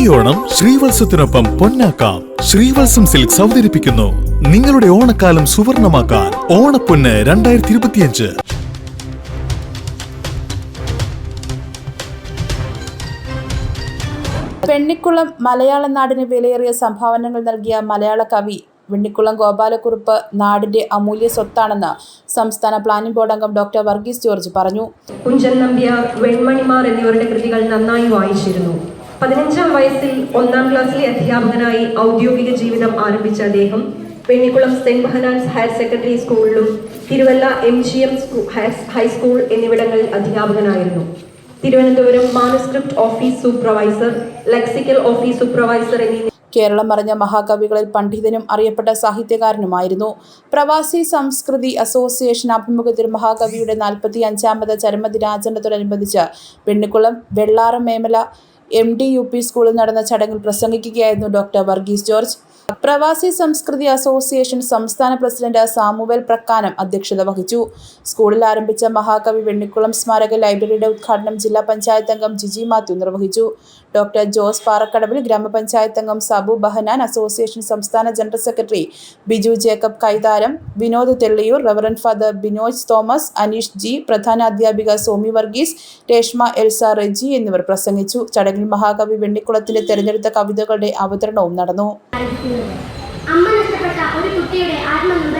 ഈ ഓണം ശ്രീവത്സത്തിനൊപ്പം പൊന്നാക്കാം. ശ്രീവത്സം സിൽക്സ് അവതരിപ്പിക്കുന്നു. നിങ്ങളുടെ ഓണക്കാലം സുവർണമാക്കാൻ. ഓണപ്പൊന്ന് രണ്ടായിരത്തി ഇരുപത്തിയഞ്ച് പെണ്ണിക്കുളം മലയാള നാടിന് വിലയേറിയ സംഭാവനകൾ നൽകിയ മലയാള കവി വെണ്ണിക്കുളം ഗോപാലക്കുറുപ്പ് നാടിന്റെ അമൂല്യ സ്വത്താണെന്ന് സംസ്ഥാന പ്ലാനിംഗ് ബോർഡ് അംഗം ഡോക്ടർ വർഗീസ് ജോർജ് പറഞ്ഞു. കുഞ്ചൻ നമ്പ്യ വെൺമണിമാർ എന്നിവരുടെ കൃതികൾ നന്നായി വായിച്ചിരുന്നു. പതിനഞ്ചാം വയസ്സിൽ ഒന്നാം ക്ലാസ്സിലെ അധ്യാപകനായി ഔദ്യോഗിക ജീവിതം ആരംഭിച്ച അദ്ദേഹം Pennikkulam saint Behanan's higher secondary സ്കൂളിലും Thiruvalla M G M high school എന്നിവിടങ്ങളിൽ അധ്യാപകനായിരുന്നു. Thiruvananthapuram manuscript office supervisor lexical office supervisor എന്നീ കേരളം അറിഞ്ഞ മഹാകവികളിൽ പണ്ഡിതനും അറിയപ്പെട്ട സാഹിത്യകാരനുമായിരുന്നു. പ്രവാസി സംസ്കൃതി അസോസിയേഷൻ ആഭിമുഖ്യത്തിൽ മഹാകവിയുടെ നാൽപ്പത്തി അഞ്ചാമത് ചരമദിനാചരണത്തോടനുബന്ധിച്ച് Pennikkulam Vellara Memala M D U P സ്കൂളിൽ നടന്ന ചടങ്ങിൽ പ്രസംഗിക്കുകയായിരുന്നു ഡോക്ടർ വർഗീസ് ജോർജ്. പ്രവാസി സംസ്കൃതി അസോസിയേഷൻ സംസ്ഥാന പ്രസിഡന്റ് സാമുവേൽ പ്രക്കാനം അധ്യക്ഷത വഹിച്ചു. സ്കൂളിൽ ആരംഭിച്ച മഹാകവി വെണ്ണിക്കുളം സ്മാരക ലൈബ്രറിയുടെ ഉദ്ഘാടനം ജില്ലാ പഞ്ചായത്ത് അംഗം ജിജി മാത്യു നിർവഹിച്ചു. ഡോക്ടർ ജോസ് പാറക്കടവിൽ ഗ്രാമപഞ്ചായത്ത് അംഗം സബു ബഹനാൻ അസോസിയേഷൻ സംസ്ഥാന general secretary Biju Jacob Kaitharam Vinod Thelliyoor reverend father Binoj Thomas Aneesh G പ്രധാന അധ്യാപിക സോമി വർഗീസ് രേഷ്മ എൽസ റെജി എന്നിവർ പ്രസംഗിച്ചു. ചടങ്ങിൽ മഹാകവി വെണ്ണിക്കുളത്തിന്റെ തെരഞ്ഞെടുത്ത കവിതകളുടെ അവതരണവും നടന്നു. ആരംഭിക്കുന്നത് അമ്മ നഷ്ടപ്പെട്ട ഒരു കുട്ടിയുടെ ആത്മനിബന്ധനമാണ്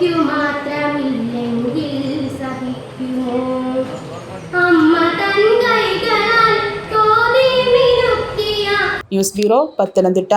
ഗംഗയ്ക്കു മാത്രമില്ലെങ്കിൽ സഹിക്കുമോ? അമ്മ തൻ കൈകളാൽ ന്യൂസ് ബ്യൂറോ പത്തനംതിട്ട.